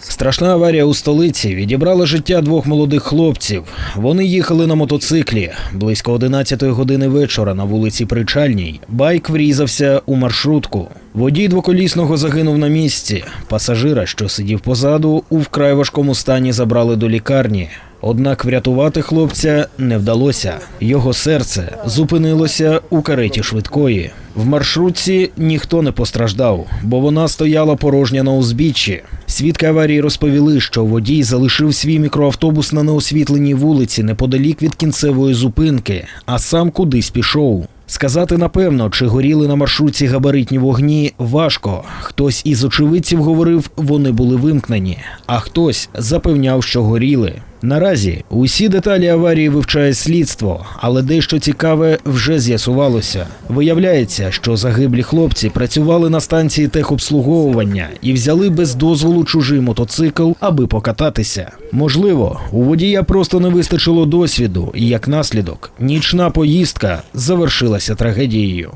Страшна аварія у столиці відібрала життя двох молодих хлопців. Вони їхали на мотоциклі. Близько 11 години вечора на вулиці Причальній байк врізався у маршрутку. Водій двоколісного загинув на місці. Пасажира, що сидів позаду, у вкрай важкому стані забрали до лікарні. Однак врятувати хлопця не вдалося. Його серце зупинилося у кареті швидкої. В маршрутці ніхто не постраждав, бо вона стояла порожня на узбіччі. Свідки аварії розповіли, що водій залишив свій мікроавтобус на неосвітленій вулиці неподалік від кінцевої зупинки, а сам кудись пішов. Сказати напевно, чи горіли на маршрутці габаритні вогні, важко. Хтось із очевидців говорив, вони були вимкнені, а хтось запевняв, що горіли. Наразі усі деталі аварії вивчає слідство, але дещо цікаве вже з'ясувалося. Виявляється, що загиблі хлопці працювали на станції техобслуговування і взяли без дозволу чужий мотоцикл, аби покататися. Можливо, у водія просто не вистачило досвіду, і як наслідок, нічна поїздка завершилася трагедією.